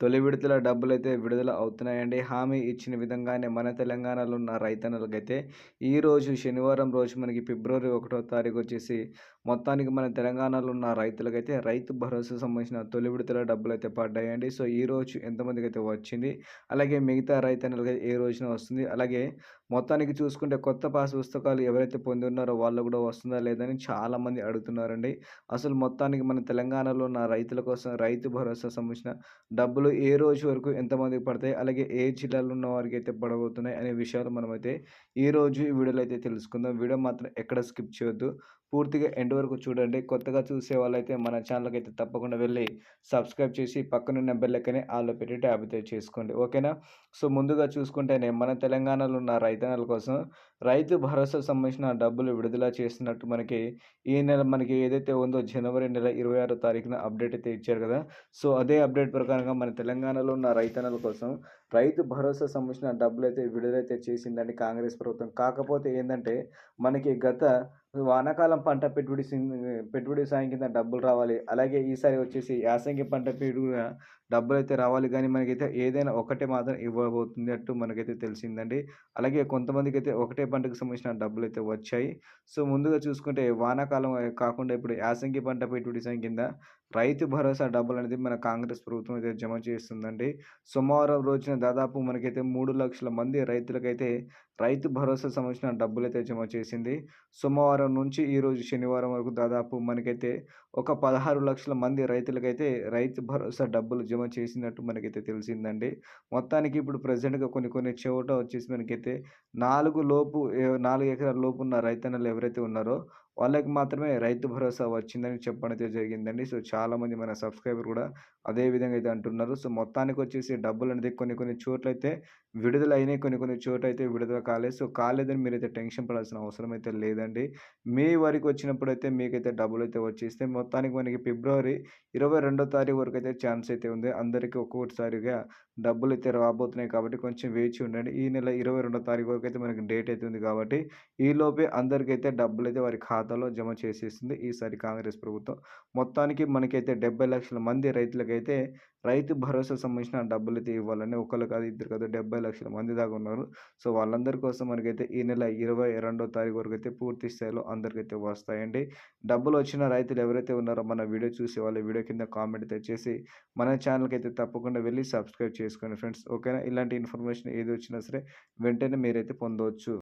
తొలి విడతల డబ్బులు అయితే విడుదల అవుతున్నాయండి. హామీ ఇచ్చిన విధంగానే మన తెలంగాణలో ఉన్న రైతన్నలకైతే ఈరోజు శనివారం రోజు మనకి ఫిబ్రవరి ఒకటో తారీఖు వచ్చేసి మొత్తానికి మన తెలంగాణలో ఉన్న రైతులకైతే రైతు భరోసా సంబంధించిన తొలి విడతల డబ్బులు అయితే పడ్డాయండి. సో ఈ రోజు ఎంతమందికి అయితే వచ్చింది అలాగే మిగతా రైతన్నలకి ఏ రోజున వస్తుంది అలాగే మొత్తానికి చూసుకుంటే కొత్త పాస్ పుస్తకాలు ఎవరైతే పొంది ఉన్నారో వాళ్ళు కూడా వస్తుందా లేదని చాలామంది అడుగుతున్నారండి. అసలు మొత్తానికి మన తెలంగాణలో ఉన్న రైతుల కోసం రైతు భరోసా సంబంధించిన డబ్బులు ఏ రోజు వరకు ఎంతమందికి పడతాయి అలాగే ఏ జిల్లాలో ఉన్న వారికి అయితే పడబోతున్నాయి అనే విషయాలు మనమైతే ఈరోజు ఈ వీడియోలో అయితే తెలుసుకుందాం. వీడియో మాత్రం ఎక్కడ స్కిప్ చేయొద్దు. పూర్తిగా ఎండ్ వరకు చూడండి. కొత్తగా చూసే వాళ్ళైతే మన ఛానల్కి అయితే తప్పకుండా వెళ్ళి సబ్స్క్రైబ్ చేసి పక్కనున్న బెల్లెక్కనే ఆలో పెట్టి ట్యాబ్ అయితే చేసుకోండి. ఓకేనా? సో ముందుగా చూసుకుంటేనే మన తెలంగాణలో ఉన్న రైతన్నల కోసం రైతు భరోసా సంబంధించిన డబ్బులు విడుదల చేస్తున్నట్టు మనకి ఈ నెల మనకి ఏదైతే ఉందో జనవరి నెల ఇరవై ఆరో తారీఖున అప్డేట్ అయితే ఇచ్చారు కదా. సో అదే అప్డేట్ ప్రకారంగా మన తెలంగాణలో ఉన్న రైతన్నల కోసం రైతు భరోసా సంబంధించిన డబ్బులు అయితే విడుదలైతే చేసిందండి కాంగ్రెస్ ప్రభుత్వం. కాకపోతే ఏంటంటే మనకి గత వానాకాలం పంట పెట్టుబడి పెట్టుబడి సాయం కింద డబ్బులు రావాలి. అలాగే ఈసారి వచ్చేసి యాసంగి పంట పెట్టుబడి డబ్బులు అయితే రావాలి. కానీ మనకైతే ఏదైనా ఒకటే మాత్రం ఇవ్వబోతుంది అట్టు మనకైతే తెలిసిందండి. అలాగే కొంతమందికి అయితే ఒకటే పంటకు సంబంధించిన డబ్బులు అయితే వచ్చాయి. సో ముందుగా చూసుకుంటే వానాకాలం కాకుండా ఇప్పుడు యాసంగి పంట పెట్టుబడి సాయం కింద రైతు భరోసా డబ్బులు అనేది మన కాంగ్రెస్ ప్రభుత్వం అయితే జమ చేస్తుందండి. సోమవారం రోజున దాదాపు మనకైతే మూడు లక్షల మంది రైతులకైతే రైతు భరోసా సంబంధించిన డబ్బులు అయితే జమ చేసింది. సోమవారం నుంచి ఈరోజు శనివారం వరకు దాదాపు మనకైతే ఒక పదహారు లక్షల మంది రైతులకైతే రైతు భరోసా డబ్బులు జమ చేసినట్టు మనకైతే తెలిసిందండి. మొత్తానికి ఇప్పుడు ప్రజెంట్గా కొన్ని కొన్ని చోట వచ్చేసి మనకైతే నాలుగు లోపు నాలుగు ఎకరాల లోపు ఉన్న రైతన్నలు ఎవరైతే ఉన్నారో వాళ్ళకి మాత్రమే రైతు భరోసా వచ్చిందని చెప్పడం అయితే జరిగిందండి. సో చాలామంది మన సబ్స్క్రైబర్ కూడా అదే విధంగా అయితే అంటున్నారు. సో మొత్తానికి వచ్చేసి డబ్బులు అనేది కొన్ని కొన్ని చోట్లయితే విడుదల అయినాయి కొన్ని కొన్ని చోట్ల అయితే విడుదల కాలేదు. సో కాలేదని మీరైతే టెన్షన్ పడాల్సిన అవసరం అయితే లేదండి. మీ వరకు వచ్చినప్పుడు అయితే మీకైతే డబ్బులు అయితే వచ్చేస్తే మొత్తానికి మనకి ఫిబ్రవరి ఇరవై రెండో తారీఖు వరకు అయితే ఛాన్స్ అయితే ఉంది. అందరికీ ఒక్కొక్కటిసారిగా డబ్బులు అయితే రాబోతున్నాయి కాబట్టి కొంచెం వేచి ఉండండి. ఈ నెల ఇరవై రెండో తారీఖు వరకు అయితే మనకి డేట్ అయితే ఉంది కాబట్టి ఈలోపే అందరికైతే డబ్బులు అయితే వారి ఖాతాలో జమ చేసేసింది. ఈసారి కాంగ్రెస్ ప్రభుత్వం. మొత్తానికి మనకైతే డెబ్బై లక్షల మంది రైతులకైతే రైతు భరోసా సంబంధించిన డబ్బులు అయితే ఇవ్వాలని ఒకళ్ళు కాదు ఇద్దరు కాదు డెబ్బై లక్షల మంది దాకా ఉన్నారు. సో వాళ్ళందరి కోసం మనకైతే ఈ నెల ఇరవై రెండో తారీఖు వరకు అయితే పూర్తి స్థాయిలో అందరికైతే వస్తాయండి. డబ్బులు వచ్చిన రైతులు ఎవరైతే ఉన్నారో మన వీడియో చూసి వాళ్ళ వీడియో కింద కామెంట్ తెచ్చేసి మన ఛానల్కి అయితే తప్పకుండా వెళ్ళి సబ్స్క్రైబ్ చేసుకోండి ఫ్రెండ్స్. ఓకేనా? ఇలాంటి ఇన్ఫర్మేషన్ ఏది వచ్చినా సరే వెంటనే మీరైతే పొందవచ్చు.